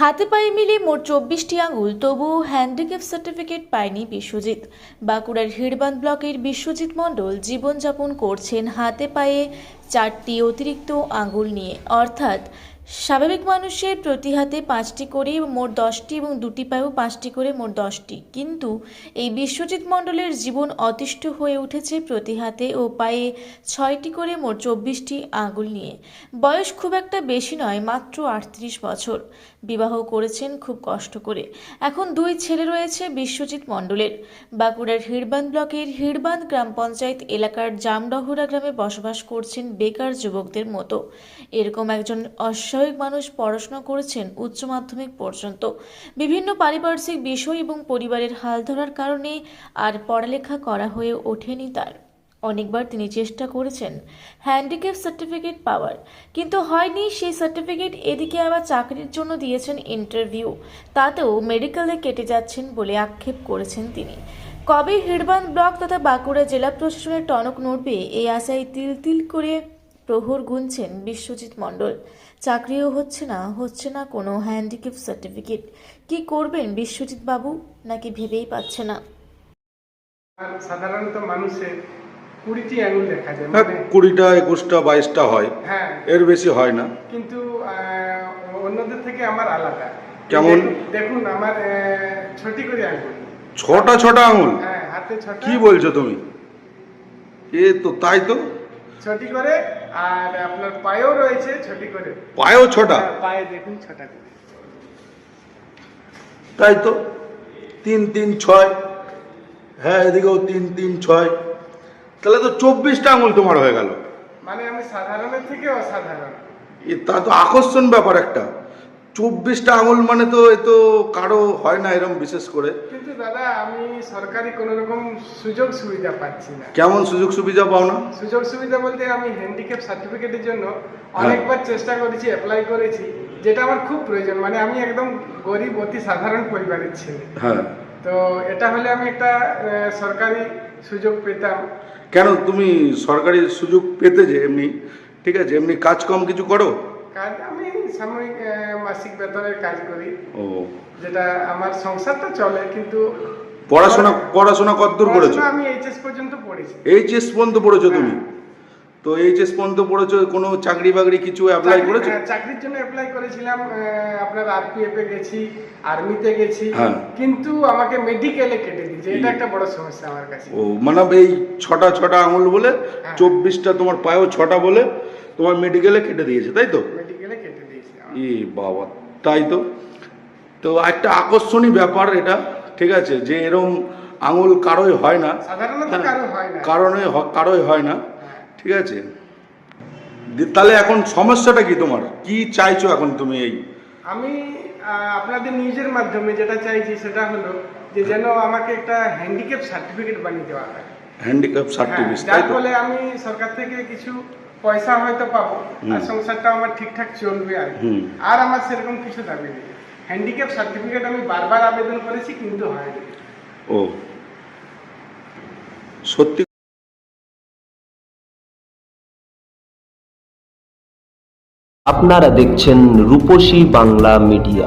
হাতে পায়ে মিলে মোট চব্বিশটি আঙুল তবুও হ্যান্ডিক্যাপ সার্টিফিকেট পায়নি বিশ্বজিৎ। বাঁকুড়ার হিড়বাঁধ ব্লকের বিশ্বজিৎ মণ্ডল জীবনযাপন করছেন হাতে পায়ে চারটি অতিরিক্ত আঙুল নিয়ে। অর্থাৎ স্বাভাবিক মানুষের প্রতি হাতে পাঁচটি করে মোট দশটি এবং দুটি পায়েও পাঁচটি করে মোট দশটি। কিন্তু এই বিশ্বজিৎ মণ্ডলের জীবন অতিষ্ঠ হয়ে উঠেছে প্রতি হাতে ও পায়ে ছয়টি করে মোট চব্বিশটি আঙুল নিয়ে। বয়স খুব একটা বেশি নয়, মাত্র আটত্রিশ বছর। বিবাহ করেছেন খুব কষ্ট করে। এখন দুই ছেলে রয়েছে বিশ্বজিৎ মণ্ডলের। বাঁকুড়ার হিড়বাঁধ ব্লকের হিড়বাঁধ গ্রাম পঞ্চায়েত এলাকার জামডহরা গ্রামে বসবাস করছেন বেকার যুবকদের মতো। এরকম একজন অস্বাভাবিক মানুষ পড়াশোনা করেছেন উচ্চ মাধ্যমিক পর্যন্ত। বিভিন্ন পারিপার্শ্বিক বিষয় এবং পরিবারের হাল ধরার কারণে আর পড়ালেখা করা হয়ে ওঠেনি তার। অনেকবার তিনি চেষ্টা করেছেন হ্যান্ডিক্যাপ সার্টিফিকেট পাওয়ার, কিন্তু হয়নি সেই সার্টিফিকেট এদিকে আবার চাকরির জন্য দিয়েছেন ইন্টারভিউ। তাতেও মেডিকেলে কেটে যাচ্ছেন বলে আক্ষেপ করেছেন তিনি। কবে হিড়বান ব্লক তথা বাঁকুড়া জেলা প্রশাসনের টনক নড়বে এই আশায় তিল তিল করে প্রহর গুনছেন বিশ্বজিৎ মণ্ডল। চাকরিও হচ্ছে না হচ্ছে না কোনো হ্যান্ডিক্যাপ সার্টিফিকেট কি করবেন বিশ্বজিৎ বাবু? নাকি ভেবেই পাচ্ছে না। সাধারণত মানুষের কুড়িটি আঙুল দেখা যায় হ্যাঁ মানে কুড়িটা একুশটা বাইশটা হয়। হ্যাঁ। এর বেশি হয় না। কিন্তু অন্যদের থেকে আমার আলাদা। কেমন? দেখুন- আমার ছটি করে আঙুল ছটা ছটা আঙুল হ্যাঁ হাতে ছটা। কি বলছো তুমি? এ তো তাই তো। ছটি করে আর আপনার পায়েও রয়েছে ছটি করে। পায়েও ছটা? হ্যাঁ, পায়ে দেখুন ছটা করে। তাই তো? তিন তিন ছয়। হ্যাঁ এদিকেও তিন তিন ছয়। তাহলে তো চব্বিশটা আঙুল তোমার হয়ে গেল। মানে আমি সাধারণের থেকে অসাধারণ। তা তো আকর্ষণ ব্যাপার একটা। চব্বিশটা আঙুল মানে তো এ তো কারও হয় না এরকম বিশেষ করে। কিন্তু দাদা আমি সরকারি কোনো রকম সুযোগ সুবিধা পাচ্ছি না। কেমন সুযোগ সুবিধা পাও না? সুযোগ সুবিধা বলতে আমি হ্যান্ডিক্যাপ সার্টিফিকেটের জন্য হ্যাঁ। অনেকবার চেষ্টা করেছি অ্যাপ্লাই করেছি যেটা আমার খুব প্রয়োজন। মানে আমি একদম গরিব অতি সাধারণ পরিবারের ছেলে। হ্যাঁ। তো এটা হলে আমি একটা সরকারি সুযোগ পেতাম। কেন তুমি সরকারি সুযোগ পেতে যে এমনি ঠিক আছে? এমনি কাজ কম কিছু করো? কাজ আমি সাময়িক মাসিক বেতনের কাজ করি। ও। যেটা আমার সংসারটা চলে কিন্তু পড়াশোনা পড়াশোনা কতদূর করেছ? আমি এইচএস পর্যন্ত পড়েছি। এইচএস পর্যন্ত পড়েছো তুমি? তো এইচএস পর্যন্ত পড়েছো কোনো চাকরি বাকরি কিছু অ্যাপ্লাই করেছ? হ্যাঁ, চাকরির জন্য অ্যাপ্লাই করেছিলাম আপনার আরপিএফ এ গেছি আর্মিতে গেছি। হ্যাঁ। কিন্তু আমাকে মেডিকেলে কেটে দিয়েছে এটা একটা বড় সমস্যা আমার কাছে। ও মানে এই ছটা ছটা আঙুল বলে হ্যাঁ। চব্বিশটা তোমার পায়েও ছটা বলে তোমার মেডিকেলে কেটে দিয়েছে তাই তো? মেডিকেলে ই বাবা তাই তো? তো একটা আকর্ষণীয় ব্যাপার এটা ঠিক আছে? যে এরম আঙুল কারোই হয় না। সাধারণত হ্যাঁ, কারও হয় না। কারণে কারোই হয় না হ্যাঁ। ঠিক আছে? তাহলে এখন সমস্যাটা কি তোমার? কি চাইছো এখন তুমি এই? আমি আপনাদের নিজের মাধ্যমে যেটা চাইছি সেটা হলো যে যেন আমাকে একটা হ্যান্ডিক্যাপ সার্টিফিকেট বানিয়ে দেওয়া হয়। হ্যান্ডিক্যাপ হ্যাঁ, সার্টিফিকেট তাই ফলে আমি সরকার থেকে কিছু পয়সা হয়তো পাবো আর সংসারটা আমার ঠিকঠাক চলবে আর আর আমার সেরকম কিছু দাবি নেই। হ্যান্ডিক্যাপ সার্টিফিকেট আমি বারবার আবেদন করেছি কিন্তু হয়নি। ও। সত্যি আপনারা দেখছেন রূপসী বাংলা মিডিয়া।